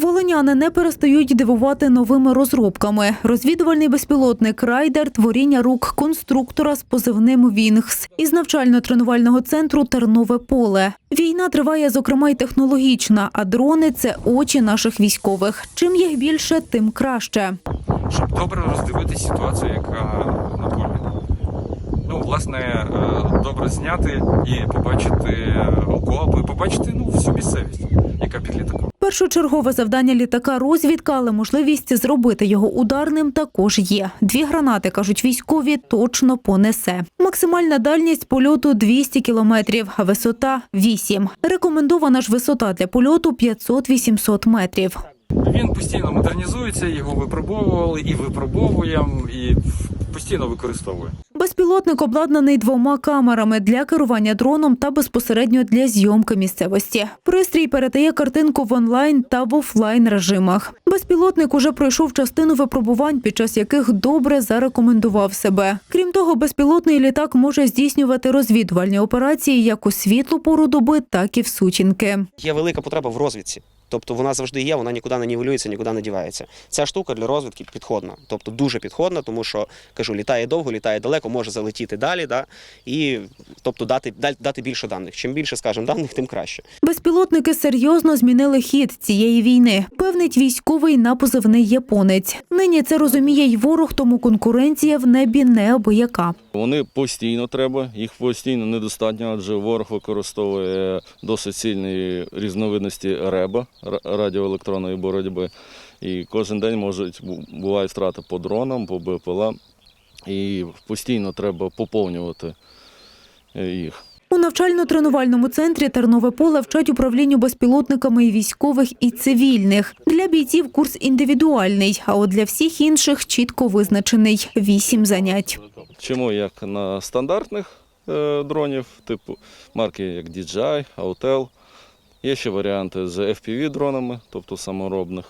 Волиняни не перестають дивувати новими розробками. Розвідувальний безпілотник Райдер творіння рук конструктора з позивним Вінгс із навчально-тренувального центру Тернове поле. Війна триває, зокрема, й технологічна, а дрони це очі наших військових. Чим їх більше, тим краще. щоб добре роздивитися ситуацію, яка на полі. Ну, власне, е, добре зняти і побачити окопи, побачити ну, всю місцевість, яка під літаком. Першочергове завдання літака розвідка, але можливість зробити його ударним також є. Дві гранати, кажуть військові, точно понесе. Максимальна дальність польоту 200 кілометрів, висота 8. Рекомендована ж висота для польоту 500-800 метрів. Він постійно модернізується, його випробовували і випробовуємо, і постійно використовуємо. Безпілотник обладнаний двома камерами для керування дроном та безпосередньо для зйомки місцевості. Пристрій передає картинку в онлайн та в офлайн режимах. Безпілотник уже пройшов частину випробувань, під час яких добре зарекомендував себе. Крім того, безпілотний літак може здійснювати розвідувальні операції як у світлу пору доби, так і в сутінки. Є велика потреба в розвідці. Тобто вона завжди є, вона нікуди не нівелюється, нікуди не дівається. Ця штука для розвідки підходна, тобто дуже підходна, тому що кажу, літає довго, літає далеко, може залетіти далі, да, і тобто дати, дати, дати більше даних. Чим більше, скажімо, даних, тим краще. Безпілотники серйозно змінили хід цієї війни. Певнить військовий на позивний японець. Нині це розуміє й ворог, тому конкуренція в небі неабияка. Вони постійно треба, їх постійно недостатньо, адже ворог використовує досить сильні різновидності реба радіоелектронної боротьби. І кожен день можуть бу- бувають втрати по дронам, по БПЛА. І постійно треба поповнювати е, їх. У навчально-тренувальному центрі Тернове поле вчать управлінню безпілотниками і військових, і цивільних. Для бійців курс індивідуальний, а от для всіх інших чітко визначений вісім занять. Чому як на стандартних е, дронів, типу марки як DJI, Autel. Є ще варіанти з FPV-дронами, тобто саморобних.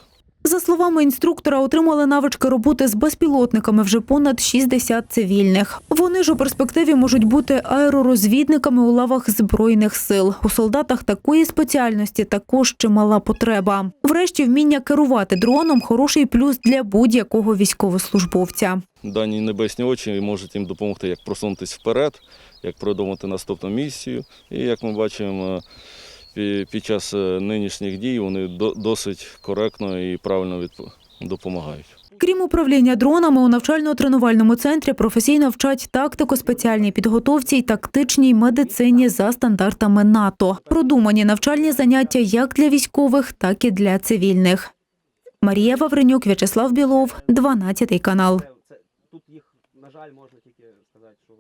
За словами інструктора, отримали навички роботи з безпілотниками вже понад 60 цивільних. Вони ж у перспективі можуть бути аеророзвідниками у лавах збройних сил. У солдатах такої спеціальності також чимала потреба. Врешті, вміння керувати дроном хороший плюс для будь-якого військовослужбовця. Дані небесні очі можуть їм допомогти як просунутися вперед, як продумати наступну місію. І як ми бачимо, під час е, нинішніх дій вони до- досить коректно і правильно допомагають. Крім управління дронами, у навчально-тренувальному центрі професійно вчать тактико спеціальній підготовці й тактичній медицині за стандартами НАТО. Продумані навчальні заняття як для військових, так і для цивільних. Марія Вавренюк, В'ячеслав Білов, 12 канал. Тут їх, на жаль, можна тільки